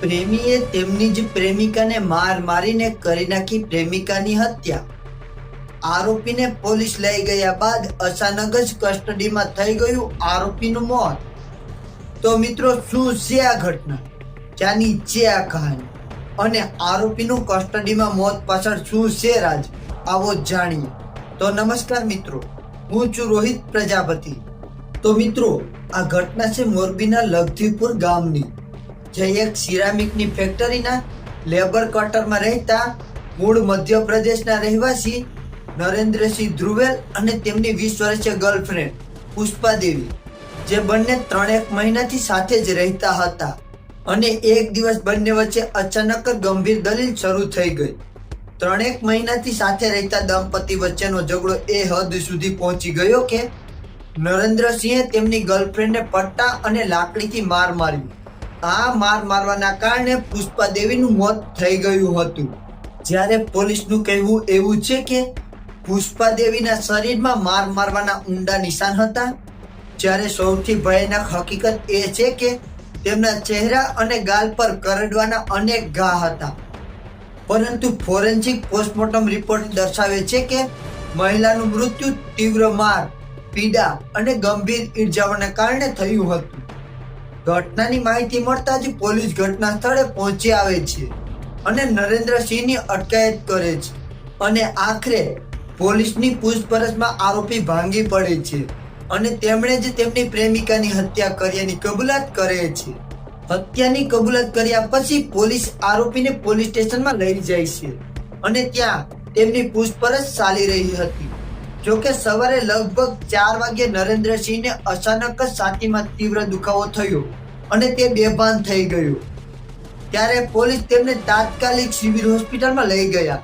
પ્રેમીએ તેમની જ પ્રેમિકાને માર મારીને કરી નાખી પ્રેમિકાની હત્યા. આરોપીને પોલીસ લઈ ગયા બાદ અચાનક જ કસ્ટડીમાં થઈ ગયું આરોપીનું મોત. તો મિત્રો, શું છે આ ઘટના? ત્યાંની છે આ કહાની? અને આરોપીનું કસ્ટડીમાં મોત પાછળ શું છે રાજ? આવો જાણીએ. તો નમસ્કાર મિત્રો, હું છું રોહિત પ્રજાપતિ. તો મિત્રો, આ ઘટના છે મોરબીના લગધીપુર ગામની. જે એક સિરામિકની ફેક્ટરીના લેબર ક્વાર્ટરમાં રહેતા મૂળ મધ્યપ્રદેશના રહેવાસી નરેન્દ્રસિંહ ધ્રુવેલ અને તેમની વીસ વર્ષીય ગર્લફ્રેન્ડ પુષ્પા દેવી, જે બંને ત્રણેક મહિનાથી સાથે જ રહેતા હતા અને એક દિવસ બંને વચ્ચે અચાનક ગંભીર દલીલ શરૂ થઈ ગઈ. ત્રણેક મહિનાથી સાથે રહેતા દંપતી વચ્ચેનો ઝઘડો એ હદ સુધી પહોંચી ગયો કે નરેન્દ્રસિંહે તેમની ગર્લફ્રેન્ડને પટ્ટા અને લાકડીથી માર માર્યું. આ માર મારવાના કારણે પુષ્પા દેવીનું મોત થઈ ગયું હતું. જ્યારે પોલીસનું કહેવું એવું છે કે પુષ્પા દેવીના શરીરમાં માર મારવાના ઊંડા નિશાન હતા, જ્યારે સૌથી ભયાનક હકીકત એ છે કે તેમના ચહેરા અને ગાલ પર કરડવાના અનેક ઘા હતા. પરંતુ ફોરેન્સિક પોસ્ટમોર્ટમ રિપોર્ટ દર્શાવે છે કે મહિલાનું મૃત્યુ તીવ્ર માર, પીડા અને ગંભીર ઈજાઓને કારણે થયું હતું. ઘટનાની માહિતી મળતા જ પોલીસ ઘટના સ્થળે પહોંચી આવે છે અને નરેન્દ્રસિંહની અટકાયત કરે છે અને આખરે પોલીસની પૂછપરછમાં આરોપી ભાંગી પડે છે અને તેમણે જ તેમની પ્રેમિકાની હત્યા કર્યાની કબૂલાત કરે છે. હત્યાની કબૂલાત કર્યા પછી પોલીસ આરોપીને પોલીસ સ્ટેશનમાં લઈ જાય છે અને ત્યાં તેમની પૂછપરછ ચાલી રહી હતી. જોકે સવારે લગભગ ચાર વાગ્યે નરેન્દ્રસિંહને અચાનક જ છાતીમાં તીવ્ર દુખાવો થયો અને તે બેભાન થઈ ગયો. ત્યારે પોલીસ તેમને તાત્કાલિક સિવિલ હોસ્પિટલમાં લઈ ગયા,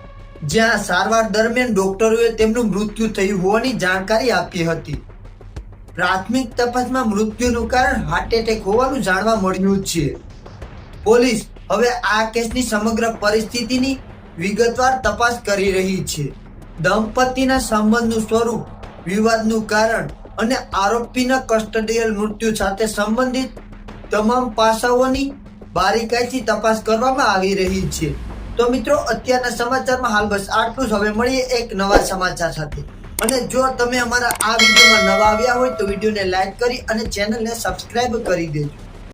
જ્યાં સારવાર દરમિયાન ડોક્ટરોએ તેમનું મૃત્યુ થયું હોવાની જાણકારી આપી હતી. પ્રાથમિક તપાસમાં મૃત્યુનું કારણ હાર્ટ એટેક હોવાનું જાણવા મળ્યું છે. પોલીસ હવે આ કેસની સમગ્ર પરિસ્થિતિની વિગતવાર તપાસ કરી રહી છે. દંપતીના સંબંધનું સ્વરૂપ, વિવાદનું કારણ અને આરોપીના કસ્ટડીયલ મૃત્યુ સાથે સંબંધિત તમામ પાસાઓની બારીકાઈથી તપાસ કરવામાં આવી રહી છે. તો મિત્રો, અત્યારના સમાચારમાં હાલ બસ આટલું જ. હવે મળીએ એક નવા સમાચાર સાથે. અને જો તમે અમારા આ વિડીયોમાં નવા આવ્યા હોય તો વિડીયોને લાઈક કરી અને ચેનલને સબસ્ક્રાઈબ કરી દેજો.